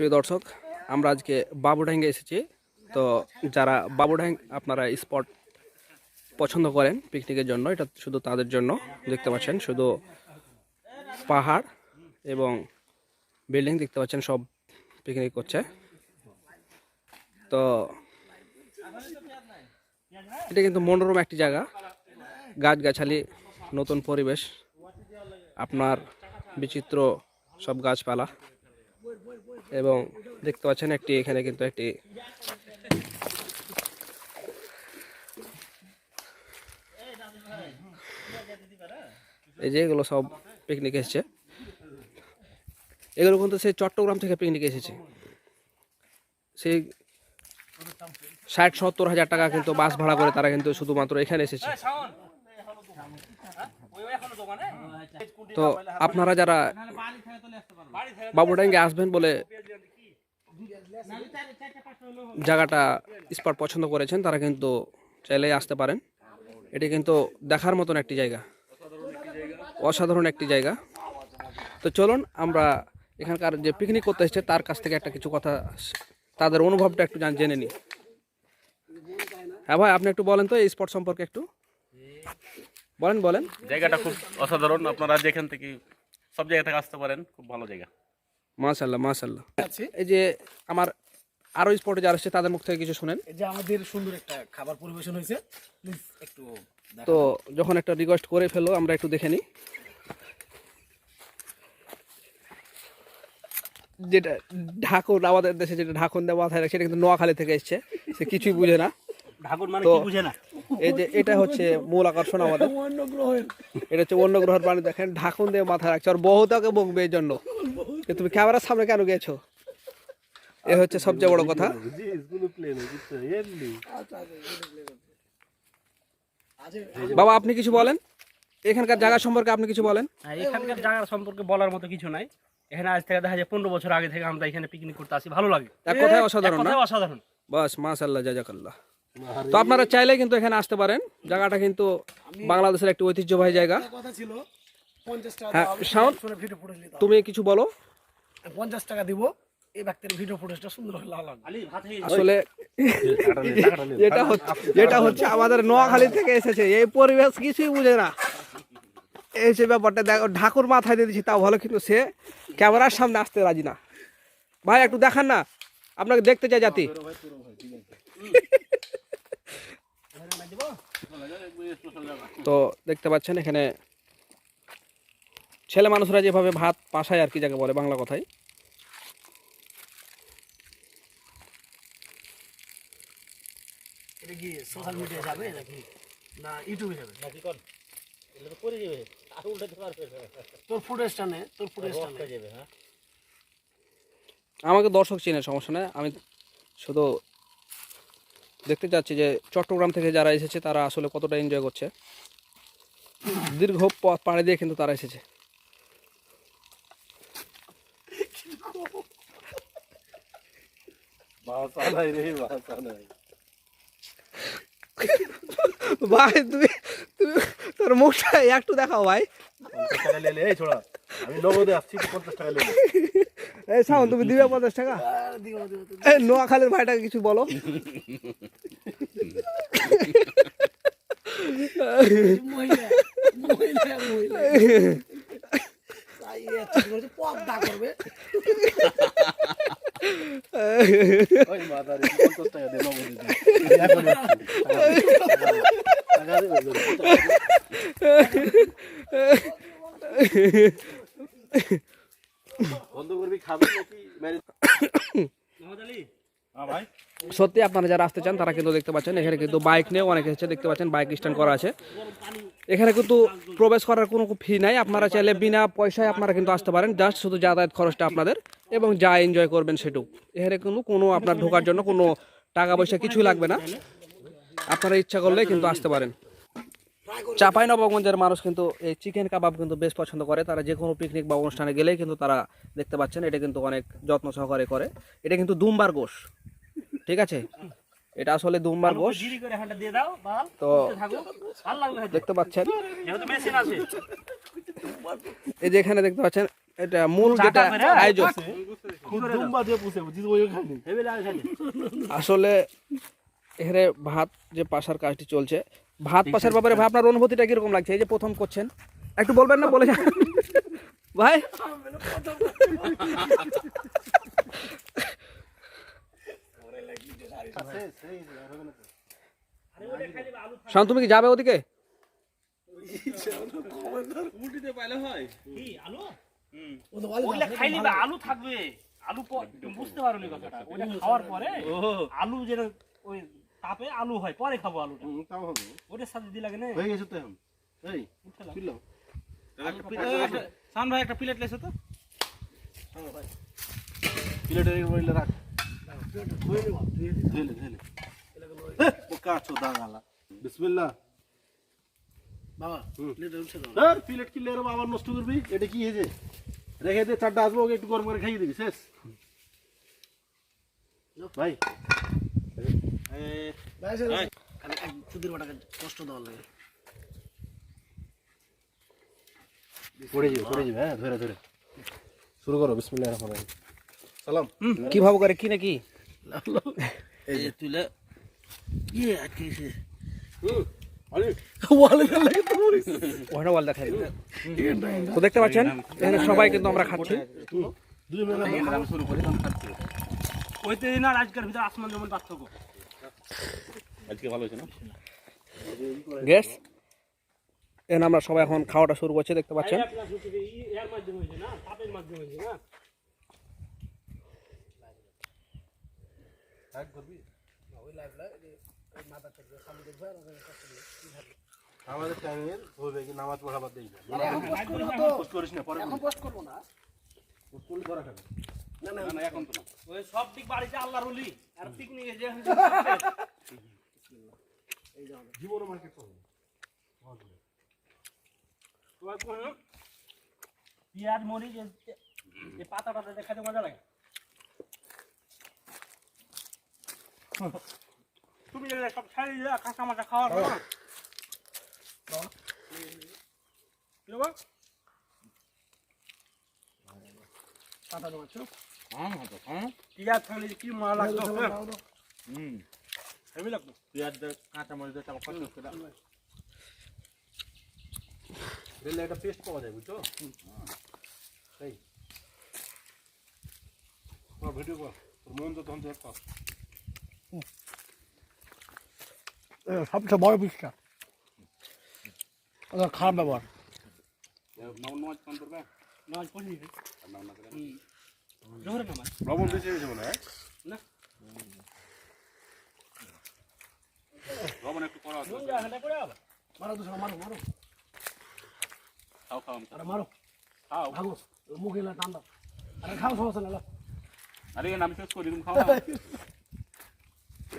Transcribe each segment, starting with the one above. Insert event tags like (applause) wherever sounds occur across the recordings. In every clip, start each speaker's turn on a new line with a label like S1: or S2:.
S1: প্রিয় দর্শক, আমরা আজকে বাবুডাঙ্গে এসেছি। তো যারা বাবুডাং আপনারা স্পট পছন্দ করেন পিকনিকের জন্য, এটা শুধু তাদের জন্য দেখতে পাচ্ছেন, শুধু পাহাড় এবং বিল্ডিং দেখতে পাচ্ছেন, সব পিকনিক করছে। তো এটা কিন্তু মনোরম একটি জায়গা, গাছগাছালি, নতুন পরিবেশ, আপনার বিচিত্র সব গাছপালা। এবং দেখতে পাচ্ছেন একটি এখানে কিন্তু একটি এই যে এগুলো সব পিকনিক এসেছে। এগুলো কিন্তু সেই চট্টগ্রাম থেকে পিকনিক এসেছে। সেই ষাট সত্তর হাজার টাকা কিন্তু বাস ভাড়া করে তারা কিন্তু শুধুমাত্র এখানে এসেছে। তো আপনারা যারা বাবুডাঙ্গে আসবেন বলে জায়গাটা স্পট পছন্দ করেছেন, তারা কিন্তু চাইলেই আসতে পারেন। এটি কিন্তু দেখার মতন একটি জায়গা। অসাধারণ একটি জায়গা। তো চলুন, আমরা এখানকার যে পিকনিক করতে এসেছে, তার কাছ থেকে একটা কিছু কথা, তাদের অনুভবটা একটু জান- জেনে নিই। হ্যাঁ ভাই, আপনি একটু বলেন তো এই স্পট সম্পর্কে একটু। বলেন বলেন।
S2: জায়গাটা খুব অসাধারণ। আপনারা যেখান থেকে সব জায়গা থেকে আসতে পারেন খুব ভালো জায়গা।
S1: মাশাল্লাহ মাশাল্লাহ এই যে আমার আরও স্পটে যারা এসেছে তাদের মুখ থেকে কিছু শুনেন।
S3: এই যে আমাদের সুন্দর একটা খাবার পরিবেশন হয়েছে প্লিজ একটু
S1: তো যখন একটা রিকোয়েস্ট করে ফেলো আমরা একটু দেখে নিই। যেটা ঢাকুন আমাদের দেশে যেটা ঢাকুন দেওয়া মাথায় রাখে সেটা কিন্তু নোয়াখালী থেকে এসছে। সে কিছুই বুঝে না।
S2: ঠাকুর মানে কি বুঝে না?
S1: এই যে এটা হচ্ছে মূল আকর্ষণ আমাদের।
S3: অন্য গ্রহের
S1: এটা হচ্ছে অন্য গ্রহের প্রাণী দেখেন ঢাকুন দিয়ে মাথায় রাখছে আর বহুতাকে বকবে এই জন্য। তুমি ক্যামেরার সামনে কেন গেছো এ হচ্ছে সবচেয়ে বড় কথা। বাবা আপনি কিছু বলেন? এখানকার জায়গা সম্পর্কে আপনি কিছু বলেন?
S4: হ্যাঁ, এখানকার জায়গা সম্পর্কে বলার মতো কিছু নাই। এখানে আজ থেকে দেখা যায় পনেরো বছর আগে থেকে আমরা এখানে পিকনিক করতে আসি। ভালো লাগে।
S1: এক কথায় অসাধারণ
S4: অসাধারণ।
S1: বাস মাশাল্লাহ জাজাকাল্লাহ। তো আপনারা চাইলে কিন্তু এখানে আসতে পারেন। জায়গাটা কিন্তু বাংলাদেশের একটি ঐতিহ্যবাহী জায়গা।
S3: কথা ছিল
S1: হ্যাঁ, শাওন? তুমি কিছু বলো।
S3: পঞ্চাশ টাকা দিব এই ব্যক্তির ভিডিও ফুটেজটা সুন্দর
S1: আসলে এটা হচ্ছে যেটা হচ্ছে আমাদের নোয়াখালী থেকে এসেছে। এই পরিবেশ কিছুই বুঝে না। এই যে ব্যাপারটা দেখো ঢাকুর মাথায় দিয়ে দিচ্ছি তাও ভালো কিন্তু সে ক্যামেরার সামনে আসতে রাজি না। ভাই একটু দেখান না। আপনাকে দেখতে চাই জাতি। (laughs) তো দেখতে পাচ্ছেন এখানে ছেলে মানুষরা যেভাবে ভাত পাশায় আর কি যাকে বলে বাংলা কথায়।
S4: হ্যাঁ?
S1: আমাকে দর্শক চিনে সমস্যা নেই। আমি শুধু দেখতে চাচ্ছি যে চট্টগ্রাম থেকে যারা এসেছে তারা আসলে কতটা এনজয় করছে? দীর্ঘ পথ পাড়ি দিয়ে কিন্তু তারা এসেছে। ভাই তুমি তুমি তোর মুখটা একটু দেখাও ভাই।
S2: আমি নগদে আসছি পঞ্চাশ টাকা লেগে
S1: এই সাউন তুমি দিবে পঞ্চাশ টাকা। এই নোয়াখালীর ভাইটাকে কিছু বলো।
S3: মহিলা (laughs) মহিলা মহিলা তাই এত করে পর্দা করবে
S2: ওই মাদারে পঞ্চাশ টাকা দিয়ে নগদে দিই। বন্ধ করবি খাবি নাকি ম্যারেজ
S4: মোহাম্মদ আলী
S2: হ্যাঁ ভাই
S1: সত্যি আপনারা যারা আসতে চান, তারা কিন্তু দেখতে পাচ্ছেন, এখানে কিন্তু বাইক নিয়েও অনেকে এসেছে, দেখতে পাচ্ছেন বাইক স্ট্যান্ড করা আছে। এখানে কিন্তু প্রবেশ করার কোনো ফি নাই, আপনারা চাইলে বিনা পয়সায় আপনারা কিন্তু আসতে পারেন জাস্ট শুধু যাতায়াত খরচটা আপনাদের এবং যা এনজয় করবেন সেটুকু। এখানে কিন্তু কোনো আপনার ঢোকার জন্য কোনো টাকা পয়সা কিছুই লাগবে না। আপনারা ইচ্ছা করলে কিন্তু আসতে পারেন। চাপাই নবগঞ্জের মানুষ কিন্তু এই চিকেন কাবাব কিন্তু বেশ পছন্দ করে। তারা যে কোনো পিকনিক বা অনুষ্ঠানে গেলেই কিন্তু তারা দেখতে পাচ্ছেন, এটা কিন্তু অনেক যত্ন সহকারে করে। এটা কিন্তু দুমবার গোশ। ঠিক আছে? এটা আসলে দুমবার গোশ
S4: বাল।
S1: তো। দেখতে পাচ্ছেন?
S4: যেহেতু মেশিন আছে।
S1: এই যে এখানে দেখতে পাচ্ছেন এটা মূল যেটা আয়োজন। আসলে এখানে ভাত যে পাশার কাজটি চলছে ভাত পাশার ব্যাপারে ভাই আপনার অনুভূতিটা কীরকম লাগছে? এই যে প্রথম করছেন একটু বলবেন না বলে যান। ভাই? শান্ত তুমি কি যাবে ওদিকে?
S4: আলু? আলু থাকবে। আলু বুঝতে পারো কথাটা। ওটা খাওয়ার পরে আলু যেন ওই তাপে আলু হয় পরে খাব আলুটা।
S2: হুম, তাও হবে।
S4: ওটার সাথে দিলা কেন
S2: হয়ে গেছে তো এখন। এই
S4: সান ভাই একটা প্লেট লেছো তো।
S2: প্লেটের রাখ। ধুইলে কি হয়েছে দে চারটা আসব একটু গরম করে খাইয়ে দিবি শেষ ভাই
S3: চুদির বাটাকে কষ্ট দেওয়ার লাগে
S2: পড়ে যাবে পড়ে যাবে হ্যাঁ ধরে ধরে শুরু করো বিসমিল্লাহ রহমান রহিম। সালাম
S1: কি ভাবো করে? কি নাকি? (laughs)
S3: তুলে। ইয়ে তো
S1: তো দেখতে পাচ্ছেন এখানে সবাই কিন্তু আমরা খাচ্ছি।
S2: দুই মিনিট শুরু করি
S4: ওইতে দিন আর আজকের ভিতরে আসমান জমন পার্থক্য।
S2: আজকে ভালো হয়েছে
S1: গ্যাস এখানে আমরা সবাই এখন খাওয়াটা শুরু করছি দেখতে পাচ্ছেন।
S4: না
S2: আমাদের টাইমের হবে কি নামাজ পড়াবার দেখবে পোস্ট করিস না পরে
S3: এখন পোস্ট করব না।
S2: পোস্ট করলে ধরা খাবে
S3: না না
S2: না এখন তো না।
S4: ওই সব দিক বাড়িতে আল্লাহর আর পিকনিকে যে
S2: জীবন মার্কেট হবে
S4: তোমার কোনো পেঁয়াজ মরিচ এই- এই পাতাটা দেখাতে মজা লাগে তুমি যদি সব ছাড়ি দিয়ে কাঁচা মাচা খাওয়ার পর কি বাবা
S3: পাতা জমাচ্ছ
S4: পেঁয়াজ থাকলে কি মজা লাগতো
S2: হুম
S4: হেভি লাগতো
S2: পেঁয়াজ দে কাঁচা মরিচ দে চামচ কষ্ট করে দিলে একটা পেস্ট পাওয়া যায় বুঝছ? ভিডিও কর মন তো তখন
S3: সবচেয়ে বড় পিসটা ওটা খারাপ ব্যবহার।
S2: লবণ বেশি হয়েছে মনে হয়
S4: না
S2: লবণ একটু করা
S3: মারো তো মারো মারো।
S2: খাও খাও
S3: আরে মারো।
S2: খাও
S3: ভাগো মুখে না টান আরে খাও সমস্যা না
S2: আরে আমি শেষ করি তুমি খাও (laughs)
S3: ভালো ভালো বাবা ভাঙে দে ভাঙে দে সাইকেল ভালো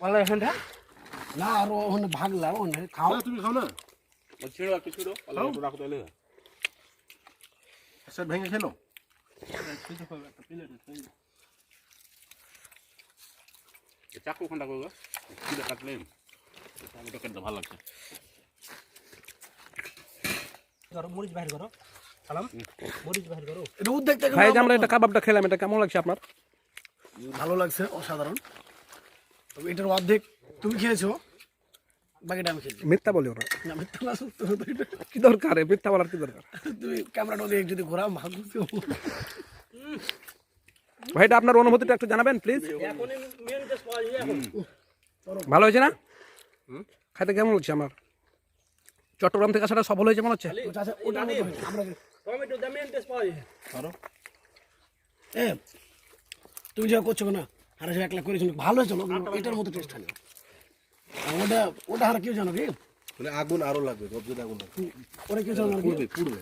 S2: ভালো
S4: এখানটা
S3: না আর ওখানে ভাগলাম ওখানে খাও
S2: খাও তুমি খাও না
S5: ছিড়ো একটু ছিড়ো রাখো তাহলে
S2: আচ্ছা ভেঙে খেলো
S5: চাকু খান্ডা করব কাটলে ওটা কেটে ভালো লাগছে
S4: ধরো মরিচ বাহির করো সালাম মরিচ বাহির করো
S3: এটা
S1: ভাই আমরা এটা কাবাবটা খেলাম এটা কেমন লাগছে আপনার
S3: ভালো লাগছে অসাধারণ। তবে এটার অর্ধেক তুমি খেয়েছো বাকিটা আমি খেয়েছি।
S1: মিথ্যা বলি ওরা
S3: না মিথ্যা না সত্য সত্য এটা।
S1: কি দরকার? এ মিথ্যা বলার কি দরকার?
S3: তুমি ক্যামেরাটা দিয়ে যদি ঘোরাও ভালো
S1: ভাই এটা আপনার অনুভূতিটা একটু জানাবেন প্লিজ
S4: এখনই টেস্ট পাওয়া যায় এখন।
S1: ভালো হয়েছে না? খাইতে কেমন লাগছে আমার? চট্টগ্রাম থেকে আসাটা সফল হয়েছে মনে হচ্ছে?
S3: ওটা আমরা
S4: টমেটো টেস্ট পাওয়া যায়
S3: এ তুমি যা করছ না আর সে একলা করেছ ভালো হয়েছে এটার মতো টেস্ট হয় আর ওটা ওটা আর কেউ জানো কি?
S2: মানে আগুন আরও লাগবে গবজের আগুন লাগবে।
S3: ওরা কেউ জানো কি?
S2: পুড়বে পুড়বে।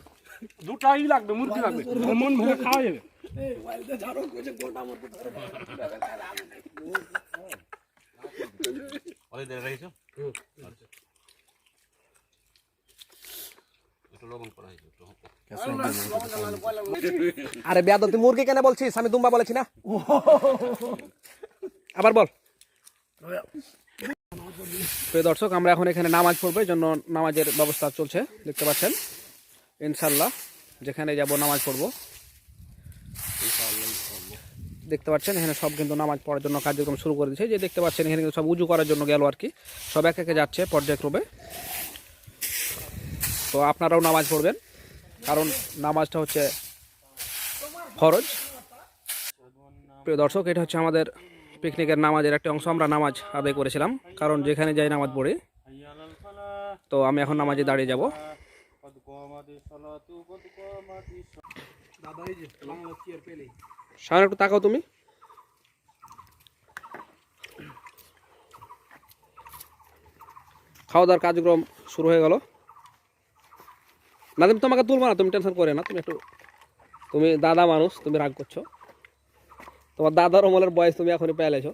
S5: দুটাই লাগবে মুরগি লাগবে। মন ভরে খাওয়া যাবে।
S3: এই ওয়াইলতে ঝাড়ো কইছে গোটা মতো ধরে
S5: অনেক দেরি রেখেছো একটু লবণ করা হয়েছে। (laughs)
S1: আরে বেয়াদ তুই মুরগি কেন বলছিস? আমি দুম্বা বলেছি না? আবার বল। প্রিয় দর্শক আমরা এখন এখানে নামাজ পড়ব এই জন্য নামাজের ব্যবস্থা চলছে দেখতে পাচ্ছেন? ইনশাল্লাহ যেখানে যাব নামাজ পড়ব। দেখতে পাচ্ছেন এখানে সব কিন্তু নামাজ পড়ার জন্য কার্যক্রম শুরু করে দিয়েছে। যে দেখতে পাচ্ছেন এখানে কিন্তু সব উজু করার জন্য গেল আর কি। সব এক একে যাচ্ছে পর্যায়ক্রমে। তো আপনারাও নামাজ পড়বেন। কারণ নামাজটা হচ্ছে ফরজ। প্রিয় দর্শক, এটা হচ্ছে আমাদের পিকনিকের নামাজের একটা অংশ। আমরা নামাজ আদায় করেছিলাম, কারণ যেখানে যাই নামাজ পড়ি। তো আমি এখন নামাজে দাঁড়িয়ে যাব। সামনে একটু তাকাও তুমি। খাওয়া দাওয়ার কার্যক্রম শুরু হয়ে গেল। নাদিম তোমাকে তুলবো না, তুমি টেনশন করে না, তুমি একটু, তুমি দাদা মানুষ, তুমি রাগ করছ। তোমার দাদার অমলের বয়স তুমি এখনই পেলেছো